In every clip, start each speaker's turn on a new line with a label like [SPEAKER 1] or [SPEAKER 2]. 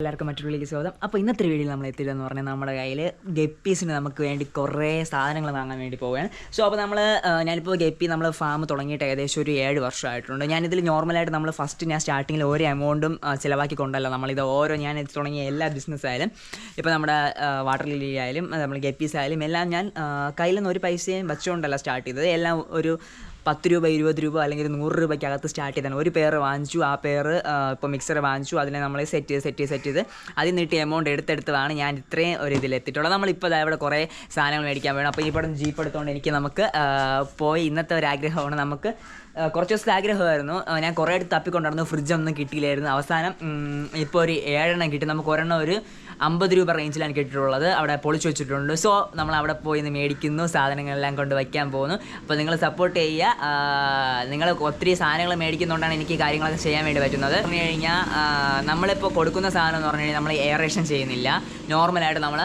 [SPEAKER 1] എല്ലാവർക്കും മറ്റൊരു സ്വാഗതം. അപ്പോൾ ഇന്നത്തെ വീഡിയോയിൽ നമ്മൾ എത്തിയതെന്ന് പറഞ്ഞാൽ നമ്മുടെ കയ്യിൽ ഗപ്പീസിന് നമുക്ക് വേണ്ടി കുറേ സാധനങ്ങൾ വാങ്ങാൻ വേണ്ടി പോവുകയാണ്. സോ അപ്പോൾ നമ്മൾ ഞാനിപ്പോൾ ഗപ്പി നമ്മൾ ഫാം തുടങ്ങിയിട്ട് ഏകദേശം ഒരു ഏഴ് വർഷമായിട്ടുണ്ട് ഞാനിതിൽ നോർമലായിട്ട് നമ്മൾ ഫസ്റ്റ് ഞാൻ സ്റ്റാർട്ടിങ്ങിൽ ഓരോ എമൗണ്ടും ചിലവാക്കി കൊണ്ടല്ല. നമ്മളിത് ഓരോ ഞാൻ തുടങ്ങിയ എല്ലാ ബിസിനസ് ആയാലും ഇപ്പോൾ നമ്മുടെ വാട്ടർ ലില്ലി ആയാലും നമ്മൾ ഗപ്പീസ് ആയാലും എല്ലാം ഞാൻ കയ്യിൽ നിന്ന് ഒരു പൈസയും വെച്ചുകൊണ്ടല്ല സ്റ്റാർട്ട് ചെയ്തത്. എല്ലാം ഒരു പത്ത് രൂപ ഇരുപത് രൂപ അല്ലെങ്കിൽ നൂറ് രൂപയ്ക്കകത്ത് സ്റ്റാർട്ട് ചെയ്താണ് ഒരു പെയർ വാങ്ങിച്ചു ആ പെയർ ഇപ്പോൾ മിക്സർ വാങ്ങിച്ചു അതിനെ നമ്മൾ സെറ്റ് ചെയ്ത് സെറ്റ് ചെയ്ത് സെറ്റ് ചെയ്ത് അതിൽ നിന്നിട്ട് എമൗണ്ട് എടുത്തെടുത്തതാണ് ഞാൻ ഇത്രയും ഒരു ഇതിൽ എത്തിയിട്ടുള്ളത്. നമ്മളിപ്പോൾ ഇവിടെ കുറേ സാധനങ്ങൾ മേടിക്കാൻ വേണം അപ്പോൾ ഈ പടം ജീപ്പ് എടുത്തുകൊണ്ട് എനിക്ക് നമുക്ക് പോയി ഇന്നത്തെ ഒരു ആഗ്രഹമാണ് നമുക്ക് കുറച്ച് ദിവസത്തെ ആഗ്രഹമായിരുന്നു. ഞാൻ കുറേ അടുത്ത് ഫ്രിഡ്ജ് ഒന്നും കിട്ടിയില്ലായിരുന്നു. അവസാനം ഇപ്പോൾ ഒരു ഏഴെണ്ണം കിട്ടി. നമുക്ക് ഒരെണ്ണം ഒരു അമ്പത് രൂപ റേഞ്ചിലാണ് കിട്ടിയിട്ടുള്ളത്. അവിടെ പൊളിച്ചു വെച്ചിട്ടുണ്ട്. സോ നമ്മൾ അവിടെ പോയി ഇന്ന് മേടിക്കുന്നു. സാധനങ്ങളെല്ലാം കൊണ്ട് വയ്ക്കാൻ പോകുന്നു. അപ്പോൾ നിങ്ങൾ സപ്പോർട്ട് ചെയ്യുക. നിങ്ങൾ ഒത്തിരി സാധനങ്ങൾ മേടിക്കുന്നതുകൊണ്ടാണ് എനിക്ക് കാര്യങ്ങളൊക്കെ ചെയ്യാൻ വേണ്ടി പറ്റുന്നത്. പറഞ്ഞു കഴിഞ്ഞാൽ നമ്മളിപ്പോൾ കൊടുക്കുന്ന സാധനം എന്ന് പറഞ്ഞു കഴിഞ്ഞാൽ നമ്മൾ എയറേഷൻ ചെയ്യുന്നില്ല നോർമലായിട്ട് നമ്മൾ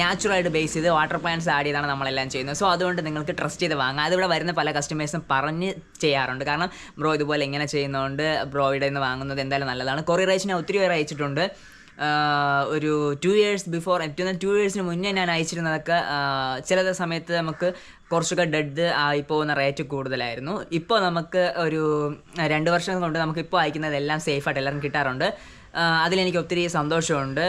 [SPEAKER 1] നാച്ചുറലായിട്ട് ബേസ് ചെയ്ത് വാട്ടർ പ്ലാന്റ്സ് ആഡ് ചെയ്താണ് നമ്മളെല്ലാം ചെയ്യുന്നത്. സോ അതുകൊണ്ട് നിങ്ങൾക്ക് ട്രസ്റ്റ് ചെയ്ത് വാങ്ങാം. അതിവിടെ വരുന്ന പല കസ്റ്റമേഴ്സും പറഞ്ഞ് ചെയ്യാറുണ്ട്. കാരണം ബ്രോ ഇതുപോലെ ഇങ്ങനെ ചെയ്യുന്നതുകൊണ്ട് ബ്രോയുടെ നിന്ന് വാങ്ങുന്നത് എന്തായാലും നല്ലതാണ്. കൊറിയർ ഞാൻ ഒത്തിരി പേര് അയച്ചിട്ടുണ്ട്. ഒരു ടു ഇയേഴ്സ് ബിഫോർ ഏറ്റവും ടു ഇയേഴ്സിന് മുന്നേ ഞാൻ അയച്ചിരുന്നതൊക്കെ ചില സമയത്ത് നമുക്ക് കുറച്ചൊക്കെ ഡെഡ് ആയി പോകുന്ന റേറ്റ് കൂടുതലായിരുന്നു. ഇപ്പോൾ നമുക്ക് ഒരു രണ്ട് വർഷം കൊണ്ട് നമുക്ക് ഇപ്പോൾ അയക്കുന്നതെല്ലാം സേഫായിട്ട് എല്ലാവരും കിട്ടാറുണ്ട്. അതിലെനിക്ക് ഒത്തിരി സന്തോഷമുണ്ട്.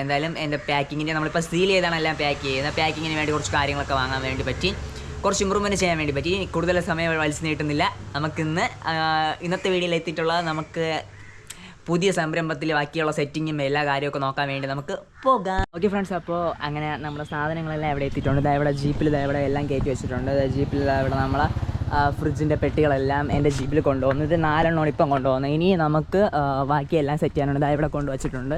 [SPEAKER 1] എന്തായാലും എന്റെ പാക്കിങ്ങിന്റെ നമ്മളിപ്പോൾ സീൽ ചെയ്താണ് എല്ലാം പാക്ക് ചെയ്യുന്നത്. പാക്കിങ്ങിന് വേണ്ടി കുറച്ച് കാര്യങ്ങളൊക്കെ വാങ്ങാൻ വേണ്ടി പറ്റി. കുറച്ച് ഇമ്പ്രൂവ്മെന്റ് ചെയ്യാൻ വേണ്ടി പറ്റി. കൂടുതൽ സമയം വലിച്ചു നീട്ടുന്നില്ല. നമുക്കിന്ന് ഇന്നത്തെ വീഡിയോയിൽ എത്തിയിട്ടുള്ള നമുക്ക് പുതിയ സംരംഭത്തിൽ ബാക്കിയുള്ള സെറ്റിങ്ങും എല്ലാ കാര്യമൊക്കെ നോക്കാൻ വേണ്ടി നമുക്ക് പോകാം. ഓക്കെ ഫ്രണ്ട്സ് അപ്പോൾ അങ്ങനെ നമ്മുടെ സാധനങ്ങളെല്ലാം ഇവിടെ എത്തിയിട്ടുണ്ട്. ഇതാ ഇവിടെ ജീപ്പിൽ ഇതാ ഇവിടെ എല്ലാം കയറ്റി വെച്ചിട്ടുണ്ട്. ജീപ്പിൽ ഇതാ നമ്മളെ ഫ്രിഡ്ജിന്റെ പെട്ടികളെല്ലാം എന്റെ ജീപ്പിൽ കൊണ്ടുപോകുന്നു ഇത് നാലെണ്ണമാണ് ഇപ്പം കൊണ്ടുപോകുന്നത് ഇനി നമുക്ക് ബാക്കി ബാക്കിയെല്ലാം സെറ്റ് ചെയ്യാനുണ്ട്. ഇതാ ഇവിടെ കൊണ്ടുവച്ചിട്ടുണ്ട്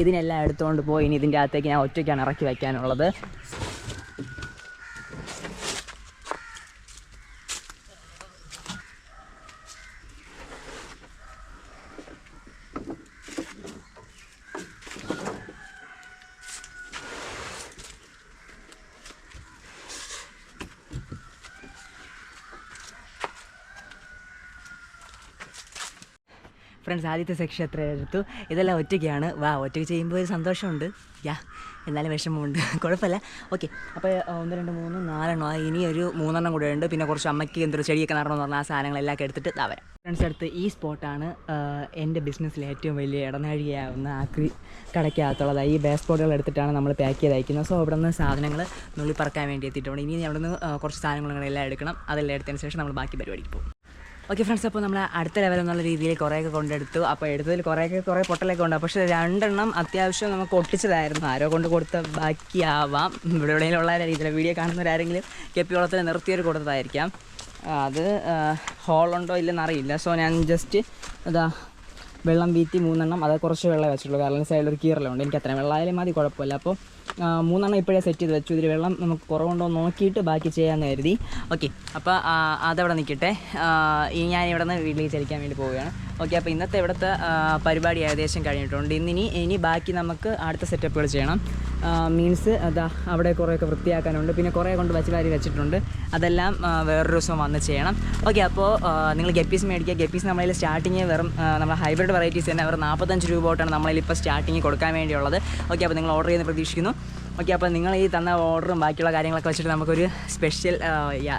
[SPEAKER 1] ഇതിനെല്ലാം എടുത്തുകൊണ്ട് പോയി. ഇനി ഇതിന്റെ അകത്തേക്ക് ഞാൻ ഒറ്റയ്ക്കാണ് ഇറക്കി വയ്ക്കാനുള്ളത് ഫ്രണ്ട്സ് ആദ്യത്തെ സെക്ഷൻ എത്ര എടുത്തു. ഇതെല്ലാം ഒറ്റയ്ക്കാണ്. വാ ഒറ്റയ്ക്ക് ചെയ്യുമ്പോൾ ഒരു സന്തോഷമുണ്ട്. യാ എന്നാലും വിഷമമുണ്ട്. കുഴപ്പമില്ല. ഓക്കെ. അപ്പോൾ ഒന്ന് രണ്ട് മൂന്ന് നാലെണ്ണം. ഇനി ഒരു മൂന്നെണ്ണം കൂടെ ഉണ്ട്. പിന്നെ കുറച്ച് അമ്മയ്ക്ക് എന്തൊരു ചെടിയൊക്കെ നടണമെന്ന് പറഞ്ഞാൽ ആ സാധനങ്ങളെല്ലാം എടുത്തിട്ട് താ വരാം. ഫ്രണ്ട്സ് അടുത്ത് ഈ സ്പോട്ടാണ് എന്റെ ബിസിനസ്സിൽ ഏറ്റവും വലിയ ഇടനാഴികയാവുന്ന ആക്രി കടയ്ക്കകത്തുള്ളത്. ഈ ബേസ് സ്പോട്ടുകൾ എടുത്തിട്ടാണ് നമ്മൾ പാക്ക് ചെയ്ത് അയക്കുന്നത്. സോ അവിടെ നിന്ന് സാധനങ്ങൾ നുള്ളിപ്പറക്കാൻ വേണ്ടി എത്തിയിട്ടുണ്ട്. ഇനി അവിടെ നിന്ന് കുറച്ച് സാധനങ്ങളെല്ലാം എടുക്കണം. അതെല്ലാം എടുത്തതിന് ശേഷം നമ്മൾ ബാക്കി പരിപാടിക്ക് പോകും. ഓക്കെ ഫ്രണ്ട്സ് അപ്പോൾ നമ്മൾ അടുത്ത ലെവൽ എന്നുള്ള രീതിയിൽ കുറേയൊക്കെ കൊണ്ടെടുത്തു. അപ്പോൾ എടുത്തതിൽ കുറേയൊക്കെ കുറേ പൊട്ടലൊക്കെ ഉണ്ട്. പക്ഷേ രണ്ടെണ്ണം അത്യാവശ്യം നമുക്ക് ഒട്ടിച്ചതായിരുന്നു. ആരോ കൊണ്ട് കൊടുത്ത ബാക്കിയാവാം. ഇവിടെ എവിടെയെങ്കിലും ഉള്ള രീതിയിൽ വീഡിയോ കാണുന്നവരാരെങ്കിലും കെപ്പി വളത്തിൽ നിർത്തിയവർ കൊടുത്തതായിരിക്കാം അത് ഹോളുണ്ടോ ഇല്ലെന്നറിയില്ല സോ ഞാൻ ജസ്റ്റ് അതാ വെള്ളം വീത്തി മൂന്നെണ്ണം അത് കുറച്ച് വെള്ളം വെച്ചിട്ടുള്ളൂ കാരണം സൈഡിൽ ഒരു കീറലുണ്ട് എനിക്ക് അത്രയും വെള്ളമായാലും മതി കുഴപ്പമില്ല. അപ്പോൾ മൂന്നെണ്ണം ഇപ്പോഴേ സെറ്റ് ചെയ്ത് വെച്ചു. ഇതിൽ വെള്ളം നമുക്ക് കുറവുണ്ടോ നോക്കിയിട്ട് ബാക്കി ചെയ്യാമെന്ന് കരുതി. ഓക്കെ അപ്പോൾ അതവിടെ നിൽക്കട്ടെ. ഈ ഞാൻ ഇവിടെ നിന്ന് വീട്ടിലേക്ക് ചലിക്കാൻ വേണ്ടി പോവുകയാണ്. ഓക്കെ അപ്പോൾ ഇന്നത്തെ ഇവിടുത്തെ പരിപാടി ഏകദേശം കഴിഞ്ഞിട്ടുണ്ട്. ഇന്നിനി ഇനി ബാക്കി നമുക്ക് അടുത്ത സെറ്റപ്പുകൾ ചെയ്യണം. മീൻസ് അതാ അവിടെ കുറേയൊക്കെ വൃത്തിയാക്കാനുണ്ട്. പിന്നെ കുറേ കൊണ്ട് വച്ച് വാരി വെച്ചിട്ടുണ്ട്. അതെല്ലാം വേറൊരു ദിവസം വന്ന് ചെയ്യണം. ഓക്കെ അപ്പോൾ നിങ്ങൾ ഗപ്പീസ് മേടിക്കുക. ഗപ്പീസ് നമ്മളതിൽ സ്റ്റാർട്ടിങ് വെറും നമ്മൾ ഹൈബ്രിഡ് വെറൈറ്റീസ് തന്നെ അവർ നാൽപ്പത്തഞ്ച് രൂപ തൊട്ടാണ് നമ്മളിൽ ഇപ്പോൾ സ്റ്റാർട്ടിങ് കൊടുക്കാൻ വേണ്ടിയുള്ളത്. ഓക്കെ അപ്പോൾ നിങ്ങൾ ഓർഡർ ചെയ്യുന്ന പ്രതീക്ഷിക്കുന്നു. ഓക്കെ അപ്പോൾ നിങ്ങൾ ഈ തന്ന ഓർഡറും ബാക്കിയുള്ള കാര്യങ്ങളൊക്കെ വെച്ചിട്ട് നമുക്കൊരു സ്പെഷ്യൽ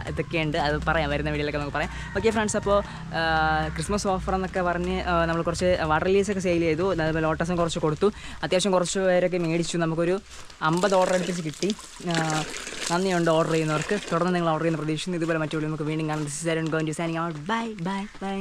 [SPEAKER 1] ഇതൊക്കെയുണ്ട് അത് പറയാം വരുന്ന വീഡിയോയിലൊക്കെ നമുക്ക് പറയാം. ഓക്കെ ഫ്രണ്ട്സ് അപ്പോൾ ക്രിസ്മസ് ഓഫർ എന്നൊക്കെ പറഞ്ഞ് നമ്മൾ കുറച്ച് വാട്ടർ ലീസൊക്കെ സെയിൽ ചെയ്തു. അതുപോലെ ലോട്ടസും കുറച്ച് കൊടുത്തു. അത്യാവശ്യം കുറച്ച് പേരൊക്കെ മേടിച്ചു. നമുക്കൊരു അമ്പത് ഓർഡർ അടുപ്പിച്ച് കിട്ടി. നന്ദിയുണ്ട് ഓർഡർ ചെയ്യുന്നവർക്ക്. തുടർന്ന് നിങ്ങൾ ഓർഡർ ചെയ്യുന്ന പ്രതീക്ഷിക്കുന്നു. ഇതുപോലെ മറ്റു നമുക്ക് വീണ്ടും കാണാം. This is to signing out bye bye bye